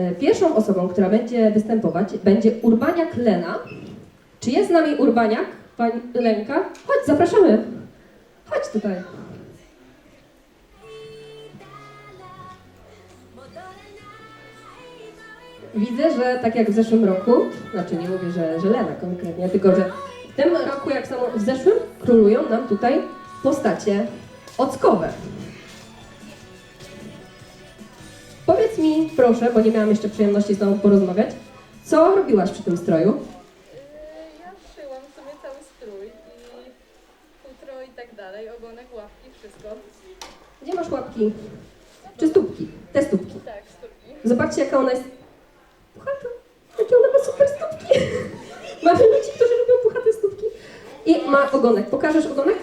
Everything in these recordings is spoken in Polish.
E, Pierwszą osobą, która będzie występować, będzie Urbaniak Lena. Czy jest z nami Urbaniak? Pani Lenka? Chodź, zapraszamy. Chodź tutaj. Widzę, że tak jak w zeszłym roku, znaczy nie mówię, że, że Lena konkretnie, tylko że w tym roku, jak samo w zeszłym, królują nam tutaj postacie ockowe. Powiedz mi, proszę, bo nie miałam jeszcze przyjemności z Tobą porozmawiać, co robiłaś przy tym stroju? Ja szyłam sobie cały strój i futro i tak dalej, ogonek, łapki, wszystko. Gdzie masz łapki? Czy stópki? Te stópki. Tak, stópki. Zobaczcie, jaka ona jest puchata. Jakie ona ma super stópki. Mamy ludzi, którzy lubią puchate stópki. I ma ogonek. Pokażesz ogonek?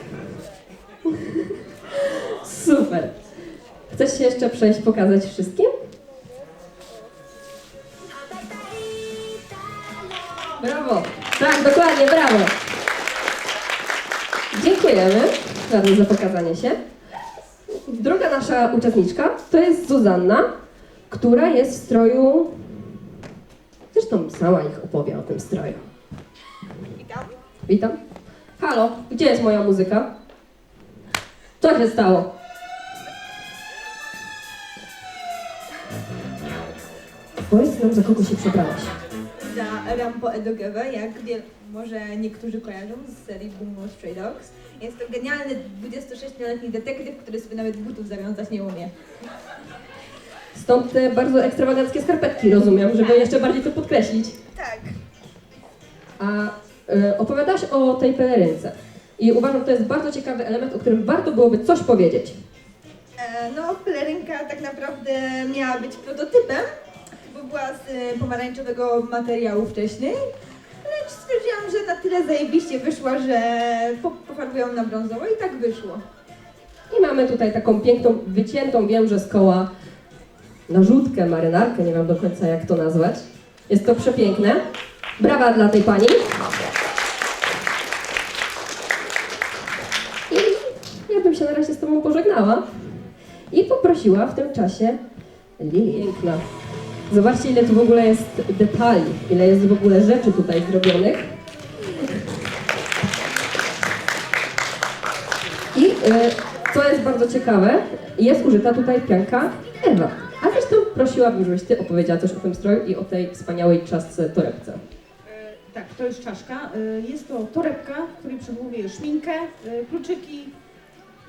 Super. Chcesz się jeszcze przejść, pokazać wszystkim? Brawo. Tak, dokładnie, brawo. Dziękujemy bardzo za pokazanie się. Druga nasza uczestniczka to jest Zuzanna, która jest w stroju. Zresztą sama ich opowie o tym stroju. Witam. Witam. Halo, gdzie jest moja muzyka? Co się stało? Powiedz nam, za kogo się przebrałaś. Za Rampo Edogewe, jak wiel- może niektórzy kojarzą z serii Boom Boom Stray Dogs. Jest to genialny 26-letni detektyw, który sobie nawet butów zawiązać nie umie. Stąd te bardzo ekstrawaganckie skarpetki, rozumiem, żeby jeszcze bardziej to podkreślić. Tak. A y, opowiadałaś o tej pelerynce. I uważam, że to jest bardzo ciekawy element, o którym warto byłoby coś powiedzieć. E, no, pelerynka tak naprawdę miała być prototypem, była z e, pomarańczowego materiału wcześniej. Lecz stwierdziłam, że na tyle zajebiście wyszła, że po- pofarbuję ją na brązowo i tak wyszło. I mamy tutaj taką piękną, wyciętą, wiem, że z koła narzutkę, marynarkę, nie wiem do końca jak to nazwać. Jest to przepiękne. Brawa dla tej pani. I ja bym się na razie z Tobą pożegnała i poprosiła w tym czasie Lili. Piękna. Zobaczcie, ile tu w ogóle jest detali, ile jest w ogóle rzeczy tutaj zrobionych. I y, co jest bardzo ciekawe, jest użyta tutaj pianka Ewa. A zresztą prosiłabym, żebyś Ty opowiedziała coś o tym stroju i o tej wspaniałej czasce torebce. E, Tak, to jest czaszka. E, Jest to torebka, w której przechowuje szminkę, e, kluczyki,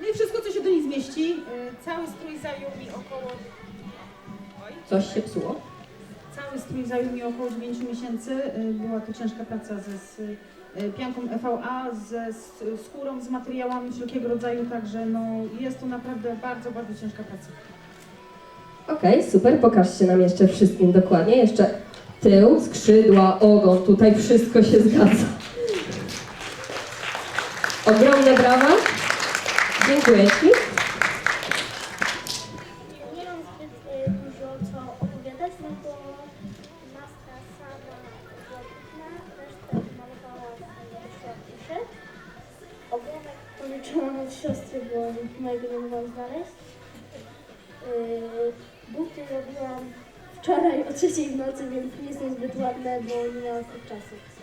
no i wszystko, co się do niej zmieści. Cały strój zajął mi około... Oj. Coś się psuło? Cały strój zajął mi około 9 miesięcy. E, Była to ciężka praca ze z e, pianką EVA, ze skórą, z materiałami wszelkiego rodzaju, także no, jest to naprawdę bardzo, bardzo ciężka praca. Okej, super, pokażcie nam jeszcze wszystkim dokładnie. Jeszcze tył, skrzydła, ogon, tutaj wszystko się zgadza. Ogromne brawa. Dziękuję Ci.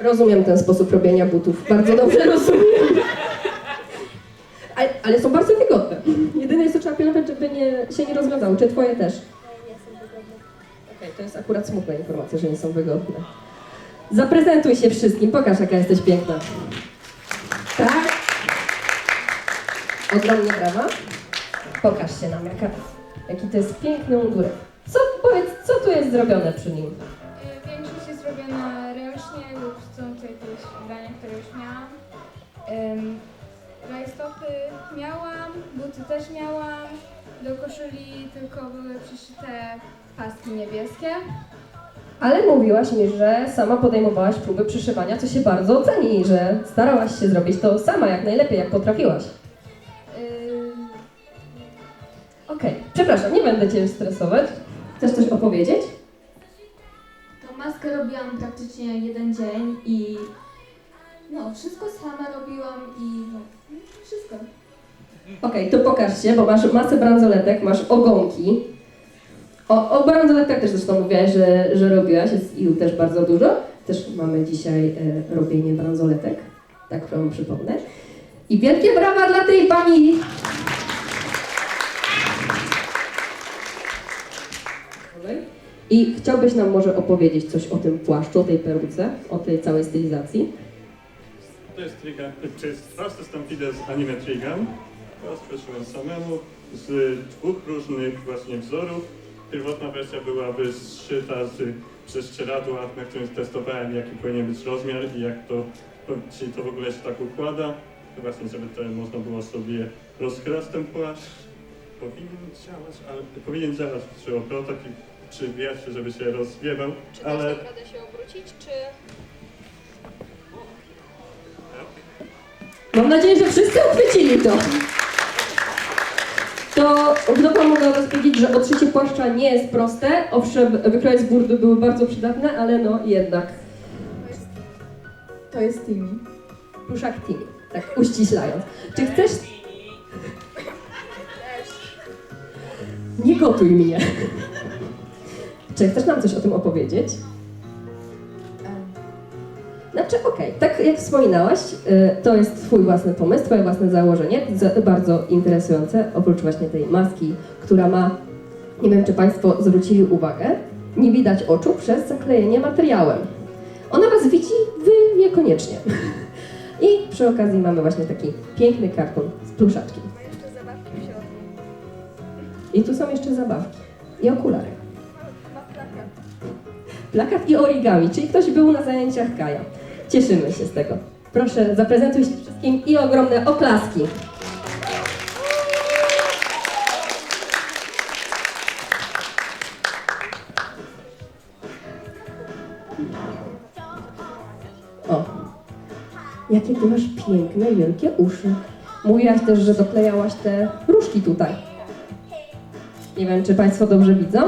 Rozumiem ten sposób robienia butów. Bardzo dobrze rozumiem. Ale, ale są bardzo wygodne. Jedyne to trzeba pilnować, żeby nie, się nie rozwiązały. Czy twoje też? Okej, to jest akurat smutna informacja, że nie są wygodne. Zaprezentuj się wszystkim, pokaż jaka jesteś piękna. Tak? Ogromnie brawa. Pokaż się nam, jaka, jaki to jest piękny mundurek. Co, powiedz, co tu jest zrobione przy nim? Jakieś ubrania, które już miałam. Ym, Rajstopy miałam, buty też miałam. Do koszuli tylko były przyszyte paski niebieskie. Ale mówiłaś mi, że sama podejmowałaś próby przyszywania, co się bardzo oceni, i że starałaś się zrobić to sama jak najlepiej, jak potrafiłaś. Yy, Okej, przepraszam, nie będę Cię stresować. Chcesz coś opowiedzieć? To maskę robiłam praktycznie jeden dzień i no, wszystko sama robiłam i no, wszystko. Okej, to pokaż się, bo masz masę bransoletek, masz ogonki. O, o bransoletkach też zresztą mówiłaś, że, że robiłaś, jest ich też bardzo dużo. Też mamy dzisiaj e, robienie bransoletek, tak wam przypomnę. I wielkie brawa dla tej pani! I chciałbyś nam może opowiedzieć coś o tym płaszczu, o tej peruce, o tej całej stylizacji? To jest Trigan, to jest proste stampede z anime Trigan. Rozpocząłem samemu z dwóch różnych właśnie wzorów. Pierwotna wersja byłaby zszyta z prześcieradła, na którym testowałem jaki powinien być rozmiar i jak to, czy to w ogóle się tak układa. To właśnie, żeby to można było sobie rozchrać ten płaszcz. Powinien działać, ale powinien działać przy obrotach i przy wiesie, żeby się rozwiewał, Czy ale... dasz radę się obrócić, czy... Mam nadzieję, że wszyscy uchwycili to. To wam mogę was powiedzieć, że odszycie płaszcza nie jest proste. Owszem, wykroje z burdy były bardzo przydatne, ale no jednak. To jest Timmy. Pluszak Timmy, tak uściślając. Czy chcesz... Nie gotuj mnie. Czy chcesz nam coś o tym opowiedzieć? Znaczy, okej, tak jak wspominałaś, y, to jest Twój własny pomysł, Twoje własne założenie, za- bardzo interesujące, oprócz właśnie tej maski, która ma, nie wiem czy Państwo zwrócili uwagę, nie widać oczu przez zaklejenie materiałem. Ona Was widzi, Wy niekoniecznie. I przy okazji mamy właśnie taki piękny karton z środku. I tu są jeszcze zabawki i okulary. Plakat i origami, czyli ktoś był na zajęciach Kaja. Cieszymy się z tego. Proszę, zaprezentuj się wszystkim i ogromne oklaski. O, jakie ty masz piękne, wielkie uszy. Mówiłaś też, że doklejałaś te różki tutaj. Nie wiem, czy Państwo dobrze widzą.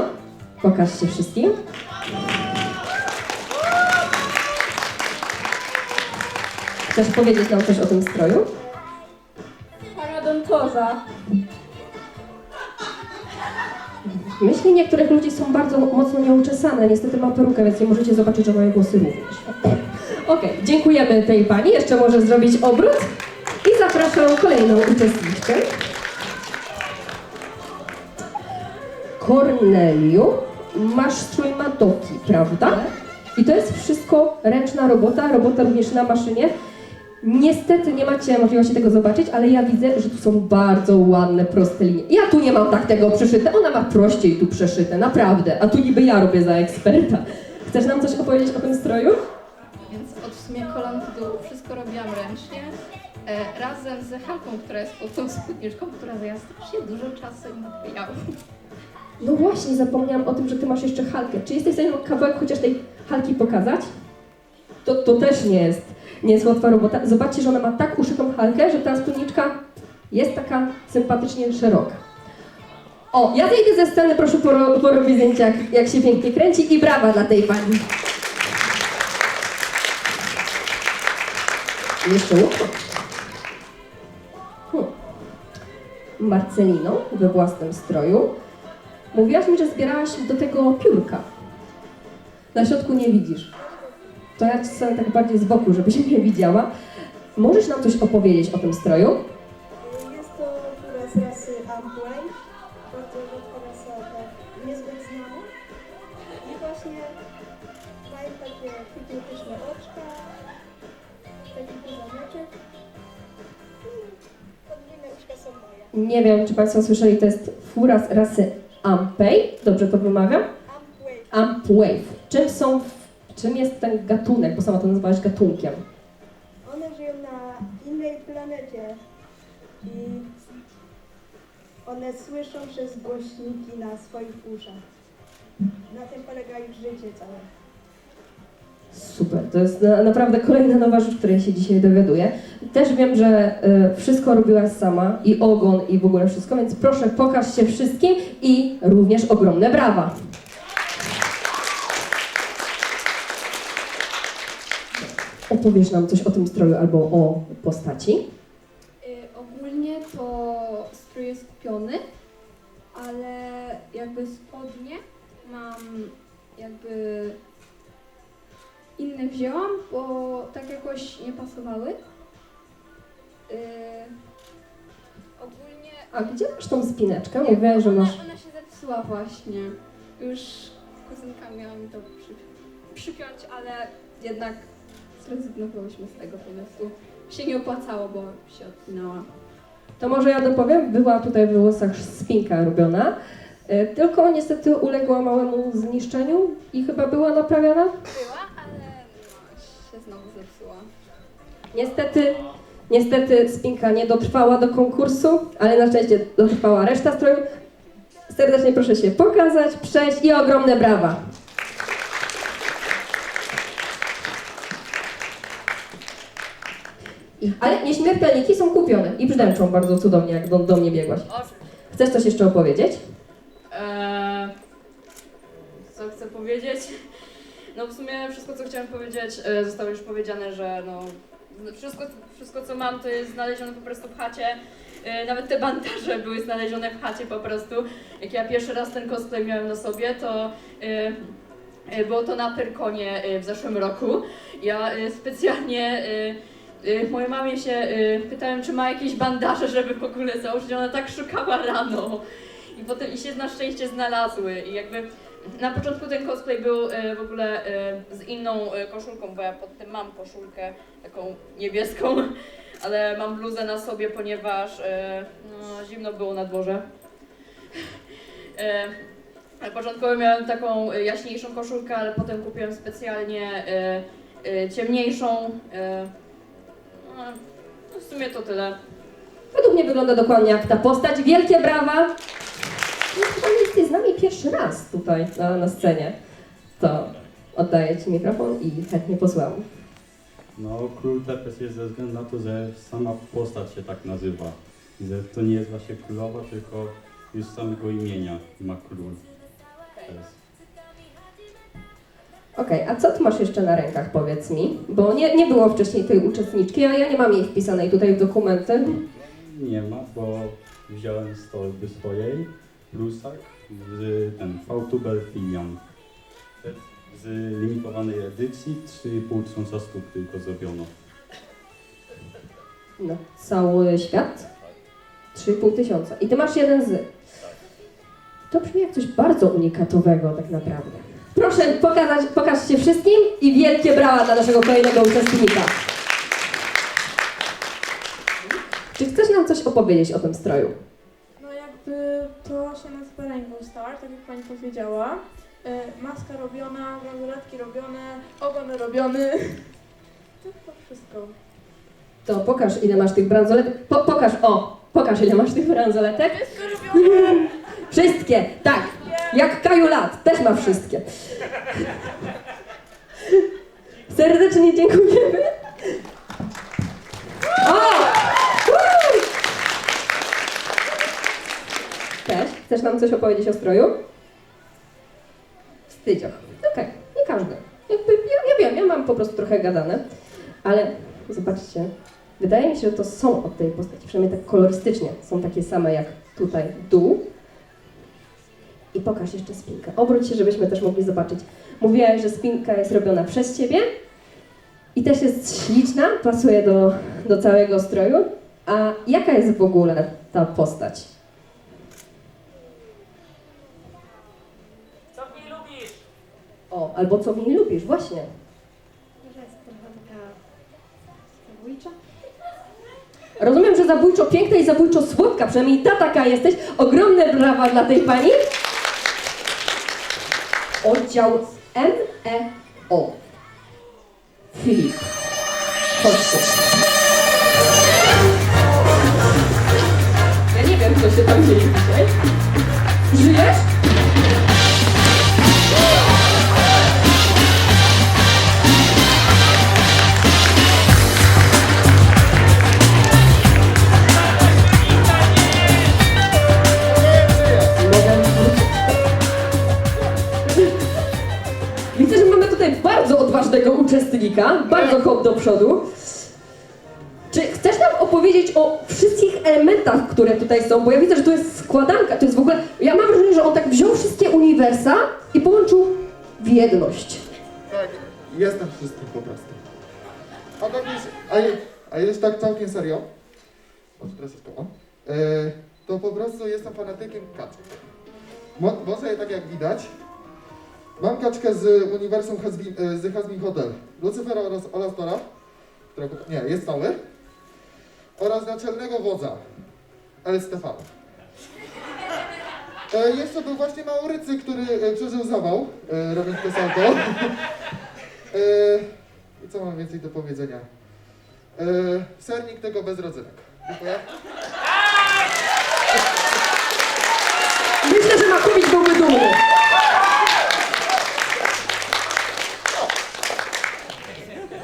Pokaż się wszystkim. Chcesz powiedzieć nam coś o tym stroju? Paradontoza. Myśli niektórych ludzi są bardzo mocno nieuczesane. Niestety mam perukę, więc nie możecie zobaczyć, że moje głosy również. Okej, dziękujemy tej pani. Jeszcze może zrobić obrót. I zapraszam kolejną uczestniczkę. Korneliu, masz strój Madoki, prawda? I to jest wszystko ręczna robota, robota również na maszynie. Niestety nie macie możliwości tego zobaczyć, ale ja widzę, że tu są bardzo ładne, proste linie. Ja tu nie mam tak tego przeszyte, ona ma prościej tu przeszyte, naprawdę. A tu niby ja robię za eksperta. Chcesz nam coś opowiedzieć o tym stroju? Więc od w sumie kolan do dołu wszystko robiłam ręcznie. E, razem z Halką, która jest pod tą spódniczką, która zajęła strasznie dużo czasu i materiału. No właśnie, zapomniałam o tym, że ty masz jeszcze halkę. Czy jesteś w stanie kawałek chociaż tej halki pokazać? To, to też nie jest, nie jest łatwa robota. Zobaczcie, że ona ma tak uszytą halkę, że ta spódniczka jest taka sympatycznie szeroka. O, ja zejdę ze sceny, proszę poro- porobić zdjęcia, jak, jak się pięknie kręci i brawa dla tej pani. Jeszcze łukot. Hmm. Marcelino we własnym stroju. Mówiłaś mi, że zbierałaś do tego piórka. Na środku nie widzisz. To ja chcę tak bardziej z boku, żebyś mnie widziała. Możesz nam coś opowiedzieć o tym stroju? Jest to góra z rasy Amway, bardzo rzadka rasa, tak niezbyt znana. I właśnie mają takie hipnotyczne oczka, taki zameczek. Podwójne uszka są moje. Nie wiem, czy Państwo słyszeli, to jest fura z rasy Ampey. Dobrze to wymawiam? Amway. Ampwave. Czym są, czym jest ten gatunek, bo sama to nazywałaś gatunkiem? One żyją na innej planecie i one słyszą przez głośniki na swoich uszach. Na tym polega ich życie całe. Super, to jest na, naprawdę kolejna nowa rzecz, której się dzisiaj dowiaduję. Też wiem, że y, wszystko robiłaś sama, i ogon, i w ogóle wszystko, więc proszę pokaż się wszystkim i również ogromne brawa. Opowiesz nam coś o tym stroju albo o postaci. Y, ogólnie to strój jest kupiony, ale jakby spodnie y, inne wzięłam, bo tak jakoś nie pasowały. Y, ogólnie A gdzie masz tą spineczkę? Mówiłaś, że masz... ona, ona się zepsuła właśnie. Już kuzynka miała mi to przy, przypiąć, ale jednak zrezygnowałyśmy z tego pomysłu. Się nie opłacało, bo się odcinała. To może ja dopowiem, była tutaj w włosach spinka robiona, y, tylko niestety uległa małemu zniszczeniu i chyba była naprawiana. Była, ale się znowu zepsuła. Niestety, niestety spinka nie dotrwała do konkursu, ale na szczęście dotrwała reszta stroju. Serdecznie proszę się pokazać, przejść i ogromne brawa. Ale nieśmiertelniki są kupione i brzęczą bardzo cudownie, jak do, do mnie biegłaś. Chcesz coś jeszcze opowiedzieć? Eee, co chcę powiedzieć? No w sumie wszystko co chciałam powiedzieć e, zostało już powiedziane, że no wszystko, wszystko co mam to jest znalezione po prostu w chacie. E, nawet te bandaże były znalezione w chacie po prostu. Jak ja pierwszy raz ten cosplay miałem na sobie, to e, e, było to na Pyrkonie e, w zeszłym roku. Ja e, specjalnie e, e, mojej mamie się e, pytałem, czy ma jakieś bandaże, żeby w ogóle założyć. Ona tak szukała rano. I potem i się na szczęście znalazły. I jakby na początku ten cosplay był e, w ogóle e, z inną e, koszulką, bo ja pod tym mam koszulkę taką niebieską, ale mam bluzę na sobie, ponieważ e, no, zimno było na dworze. Na początku miałem taką jaśniejszą koszulkę, ale potem kupiłem specjalnie e, e, ciemniejszą. E, no, w sumie to tyle. Według mnie wygląda dokładnie jak ta postać. Wielkie brawa! No, chyba jesteś z nami pierwszy raz tutaj na, na scenie. To oddaję Ci mikrofon i chętnie posłucham. No, król Tepes jest ze względu na to, że sama postać się tak nazywa. I że to nie jest właśnie królowa, tylko już z samego imienia ma król. Teraz. Okej, a co Ty masz jeszcze na rękach, powiedz mi? Bo nie, nie było wcześniej tej uczestniczki, a ja nie mam jej wpisanej tutaj w dokumenty. Nie ma, bo wziąłem z torby swojej plusak z ten V-Tubel Filion. Z limitowanej edycji 3,5 tysiąca sztuk tylko zrobiono. No, cały świat? 3,5 tysiąca. I Ty masz jeden z... To brzmi jak coś bardzo unikatowego tak naprawdę. Proszę pokazać, pokażcie wszystkim i wielkie brawa dla naszego kolejnego uczestnika. Czy chcesz nam coś opowiedzieć o tym stroju? No jakby to się nazywa Rainbow Star, tak jak pani powiedziała. E, Maska robiona, bransoletki robione, ogon robiony. To chyba wszystko. To pokaż ile masz tych bransoletek. Po, pokaż, o! Pokaż ile masz tych bransoletek. Wszystko robione! Wszystkie, tak. Jak Kaju lat, też ma wszystkie. Serdecznie dziękujemy. O! Cześć, chcesz nam coś opowiedzieć o stroju? Wstydzioch. Okej, nie każdy. Jakby, ja, ja wiem, ja mam po prostu trochę gadane, ale zobaczcie, wydaje mi się, że to są od tej postaci, przynajmniej tak kolorystycznie, są takie same jak tutaj dół. I pokaż jeszcze spinkę. Obróć się, żebyśmy też mogli zobaczyć. Mówiłaś, że spinka jest robiona przez Ciebie i też jest śliczna, pasuje do, do całego stroju. A jaka jest w ogóle ta postać? Co w niej lubisz? O, albo co w niej lubisz, właśnie. Rozumiem, że zabójczo piękna i zabójczo słodka, przynajmniej ta taka jesteś. Ogromne brawa dla tej pani. Oddział MEO. Filip. Chodź tu. Ja nie wiem, co się tam dzieje dzisiaj. Żyjesz? Widzę, że mamy tutaj bardzo odważnego uczestnika, bardzo hop do przodu. Czy chcesz nam opowiedzieć o wszystkich elementach, które tutaj są? Bo ja widzę, że to jest składanka, to jest w ogóle... Ja mam wrażenie, że on tak wziął wszystkie uniwersa i połączył w jedność. Tak, jestem wszystkim po prostu. A tak już, a, a już tak całkiem serio, o, teraz jest koło, e, to po prostu jestem fanatykiem kaczek. Mo, może tak jak widać, mam kaczkę z uniwersum Hasbin, e, z Hasbin Hotel, Lucyfera oraz którego, nie, jest cały, oraz naczelnego wodza, El Stefano. E, jeszcze był właśnie Maurycy, który e, przeżył zawał, e, robiąc to. E, I co mam więcej do powiedzenia? E, sernik tego bez rodzynek. Dziękuję. Myślę, że Makowicz byłby dumny.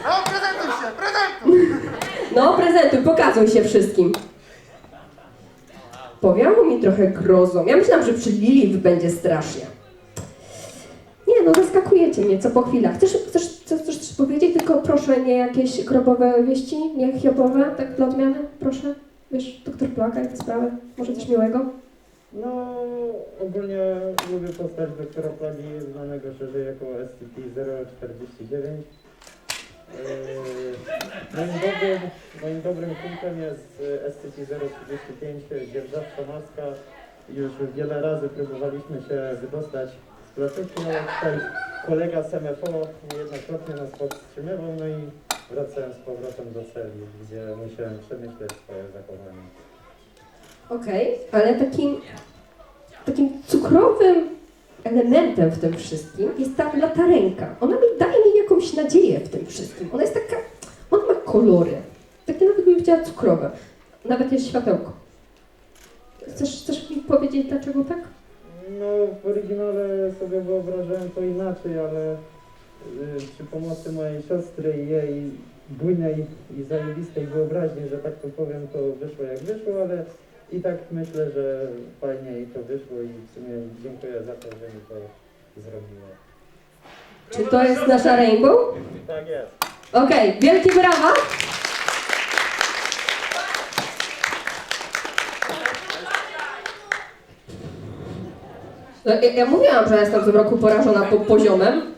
No, prezentuj się, prezentuj! No, prezentuj, pokazuj się wszystkim. Powiało mi trochę grozą. Ja myślałam, że przy Lilith będzie strasznie. Nie no, zaskakujecie mnie co po chwilach. Chcesz, chcesz, chcesz coś powiedzieć? Tylko proszę nie jakieś grobowe wieści, nie hiobowe, tak dla odmiany, proszę. Wiesz, doktor Plaka i te sprawy. Może coś miłego? No, ogólnie lubię postać doktora Plagi, znanego szerzej jako SCP-049. Yy, moim, dobrym, moim dobrym kumplem jest e, SCP-035, dzierżawca maska. Już wiele razy próbowaliśmy się wydostać z placówki, ale kolega z MFO niejednokrotnie nas powstrzymywał, no i wracałem z powrotem do celi, gdzie musiałem przemyśleć swoje zachowanie. Okej, ale takim, takim cukrowym elementem w tym wszystkim jest ta latarenka. Ona nadzieję w tym wszystkim. Ona jest taka, ona ma kolory. Takie nawet bym powiedziała cukrowe. Nawet jest światełko. Chcesz, chcesz mi powiedzieć dlaczego tak? No, w oryginale sobie wyobrażałem to inaczej, ale y, przy pomocy mojej siostry i jej bujnej i zajebistej wyobraźni, że tak to powiem, to wyszło jak wyszło, ale i tak myślę, że fajnie i to wyszło i w sumie dziękuję za to, że mi to zrobiło. Czy to jest nasza rainbow? Tak jest. Okej, wielkie brawa! No, ja, ja mówiłam, że jestem w tym roku porażona po, poziomem.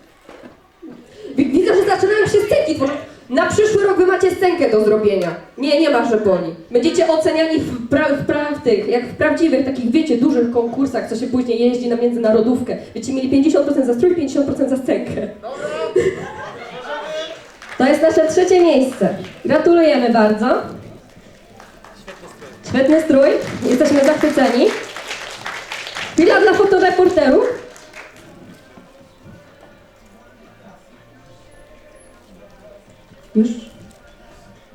Wi- Widzę, że zaczynają się scenki tworzyć. Na przyszły rok wy macie scenkę do zrobienia. Nie, nie ma, że boli. Będziecie oceniani w, pra, w, jak w prawdziwych takich, wiecie, dużych konkursach, co się później jeździ na międzynarodówkę. Będziecie mieli 50% za strój, 50% za scenkę. To jest nasze trzecie miejsce. Gratulujemy bardzo. Świetny strój. Jesteśmy zachwyceni. Chwila dla fotoreporterów. Już.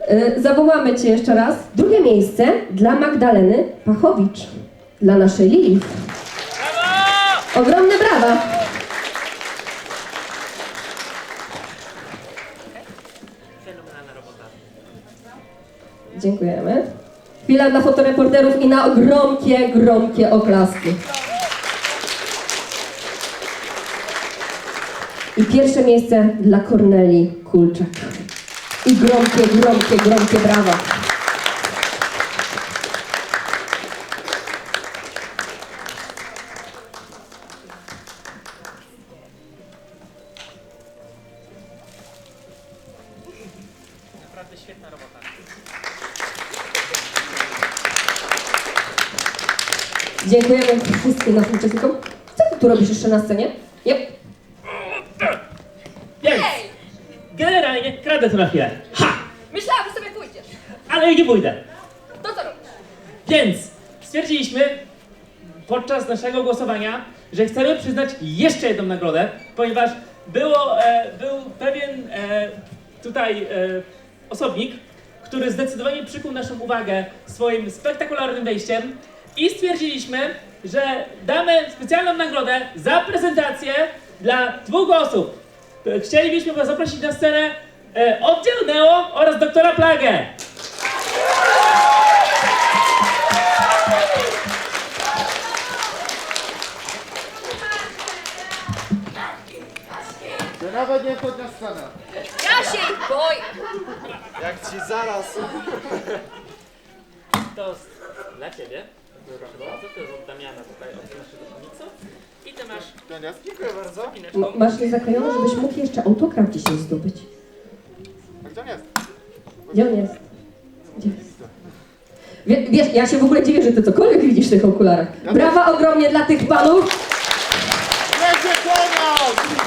E, Zawołamy Cię jeszcze raz. Drugie miejsce dla Magdaleny Pachowicz. Dla naszej Lili. Ogromne brawa. Dziękujemy. Chwila dla fotoreporterów i na gromkie, gromkie oklaski. I pierwsze miejsce dla Korneli Kulczak. I gromkie, gromkie, gromkie brawa. Naprawdę świetna robota. Dziękujemy wszystkim naszym uczestnikom. Co ty tu robisz jeszcze na scenie? Yep. Więc, kradę to na chwilę. Ha! Myślałam, że sobie pójdziesz. Ale nie pójdę. To co robisz? Więc stwierdziliśmy podczas naszego głosowania, że chcemy przyznać jeszcze jedną nagrodę, ponieważ było, e, był pewien e, tutaj e, osobnik, który zdecydowanie przykuł naszą uwagę swoim spektakularnym wejściem i stwierdziliśmy, że damy specjalną nagrodę za prezentację dla dwóch osób. E, Chcielibyśmy Was zaprosić na scenę oddział Neo oraz doktora Plagę. To nawet nie chodź na scenę. Ja się ich boję. Jak ci zaraz... To jest dla Ciebie. Proszę bardzo, to jest od Damiana tutaj od naszego Nico. I ty masz. Dziękuję bardzo. M- masz je zaklejone, żebyś mógł jeszcze autograf dzisiaj zdobyć. Gdzie on jest? Gdzie on jest? Gdzie jest? Wie, wiesz, ja się w ogóle dziwię, że ty cokolwiek widzisz w tych okularach. Brawa ogromnie dla tych panów. Będzie koniec!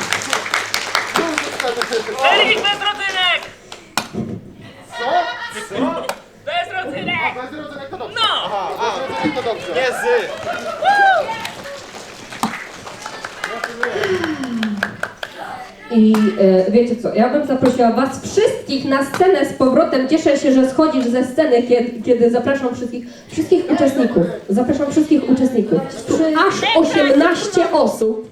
Erik bez rodzynek! Co? Co? Bez rodzynek! Bez rodzynek to dobrze. No! Aha, bez rodzynek to dobrze. Jezy! I e, wiecie co, ja bym zaprosiła Was wszystkich na scenę z powrotem. Cieszę się, że schodzisz ze sceny, kiedy, kiedy zapraszam wszystkich, wszystkich uczestników. Zapraszam wszystkich uczestników. Aż 18 osób.